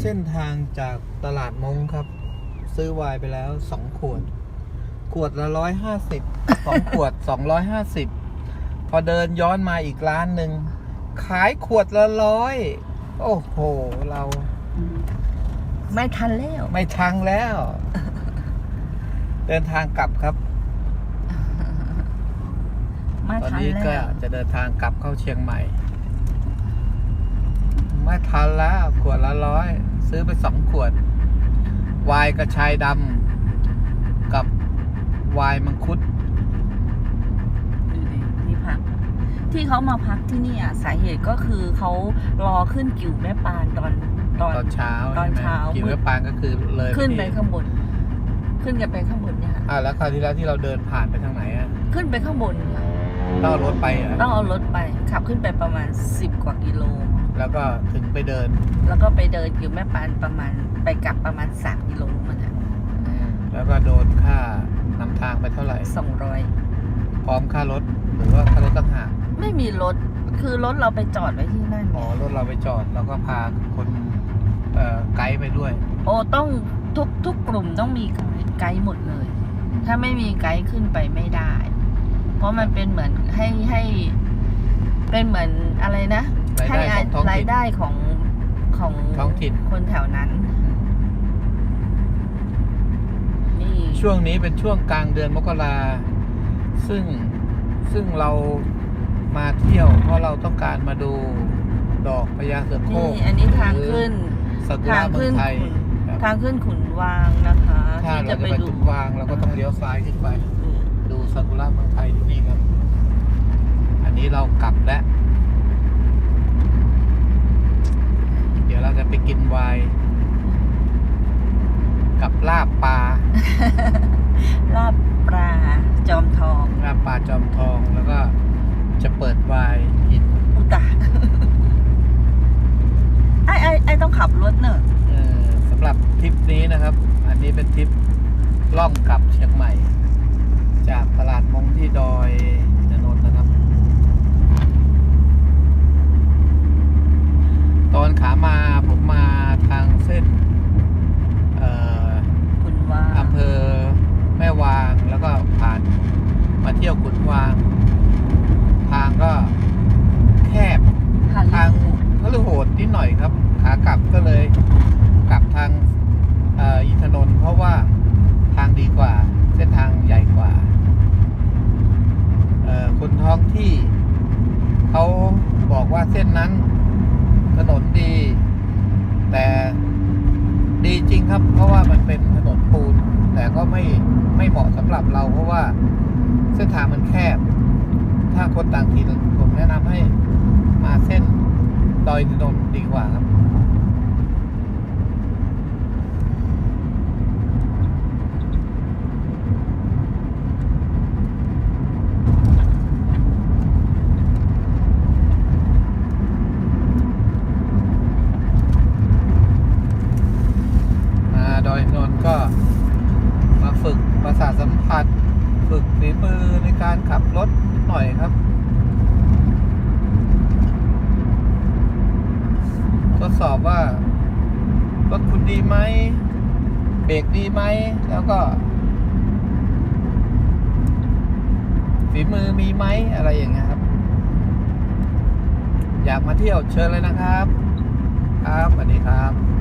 เส้นทางจากตลาดมงครับ ซื้อไวน์ไปแล้วสองขวด ขวดละร้อยห้าสิบสองขวดสองร้อยห้าสิบพอเดินย้อนมาอีกร้านหนึ่ง ขายขวดละร้อย โอ้โห เรา ไม่ทันแล้ว ไม่ทังแล้ว เดินทางกลับครับ ไม่ตอนทันนี้ก็แล้วจะเดินทางกลับเข้าเชียงใหม่ ไม่ทันแล้วขวดละร้อย ซื้อไปสองขวด วายกระชายดำกับวายมังคุดดูดิที่พัก ที่เขามาพักที่นี่อะสาเหตุก็คือเขารอขึ้นกิ่วแม่ปานตอนตอน ตอนเช้าตอนใช่ไหมเช้า กินเวปานก็คือเลยขึ้นไปที่ข้างบน ขึ้นกันไปข้างบนเนี่ยค่ะ อ่าแล้วคราวที่แล้วที่เราเดินผ่านไปทางไหนอะขึ้นไปข้างบนค่ะต้องเอารถไปเหรต้ออะงเอารถไปขับขึ้นไปประมาณ 10 กว่ากิโล แล้วก็ถึงไปเดิน แล้วก็ไปเดินกิ่วแม่ปานประมาณไปกลับประมาณ3กิโลมันอะแล้วก็โดนค่านำทางไปเท่าไหร่สองร้อยพร้อมค่ารถหรือว่าค่ารถต่างหากไม่มีรถคือรถเราไปจอดไว้ที่นั่นอ๋อไงรถเราไปจอดแล้วก็พาคนเอ่อไกด์ไปด้วย โอ้ต้องทุกทุกกลุ่มต้องมีไกด์หมดเลย ถ้าไม่มีไกด์ขึ้นไปไม่ได้ เพราะมันเป็นเหมือนให้ให้เป็นเหมือนอะไรนะ รายได้ให้ของท้องรายถิ่น ได้ของของท้องถิ่น คนแถวนั้น นี่ช่วงนี้เป็นช่วงกลางเดือนมกราซึ่งซึ่งเรามาเที่ยว เพราะเราต้องการมาดูดอกพญาเสือโคนี่ร่งอันนี้ทางขึ้นซากุระทางเมืขึ้องน ไทยขุนครับทางขึ้นขุนวางนะคะถ้าที่เราจะจะไปไปดูจุดวางเราก็ต้องเลี้ยวซ้ายขึ้นไป ดูซากุระเมืองไทยที่นี่ครับ อันนี้เรากลับแล้ว เดี๋ยวเราจะไปกินไวน์ กับลาบปลา ลาบปลาจอมทองลาบปลาจอมทองแล้วก็จะเปิดไวน์กินอุตตาไอ้ไอ้ไอ้ต้องขับรถเนอะเออสำหรับทริปนี้นะครับ อันนี้เป็นทริปล่องกลับเชียงใหม่ จากตลาดมงที่ดอยอินทนนท์นะครับ ตอนขามาผมมาทางเส้น เอ่อ ขุนวาง อำเภอแม่วางแล้วก็ผ่านมาเที่ยวขุนวาง ทางก็แคบ ผ่าน ทางพฤโหดนิดหน่อยครับ ขากลับก็เลยกลับทางเอ่ออินทนนท์เพราะว่าทางดีกว่า เส้นทางใหญ่กว่าเอ่อคน ท้องที่เขาบอกว่าเส้นนั้น ถนนดี แต่ดีจริงครับ เพราะว่ามันเป็นถนนปูน แต่ก็ไม่ไม่เหมาะสำหรับเรา เพราะว่าเส้นทางมันแคบ ถ้าคนต่างถิ่นผมแนะนำให้มาเส้นดอยนนนท์ดีกว่าครับ มาดอยอินนท์ก็มาฝึกประสาทสัมผัส ฝึกฝีมือในการขับรถหน่อยครับ ทดสอบว่ารถคุณดีไหมเบรกดีไหม แล้วก็ ฝีมือมีไหมอะไรอย่างเงี้ยครับ อยากมาเที่ยวเชิญเลยนะครับ ครับสวัสดีครับ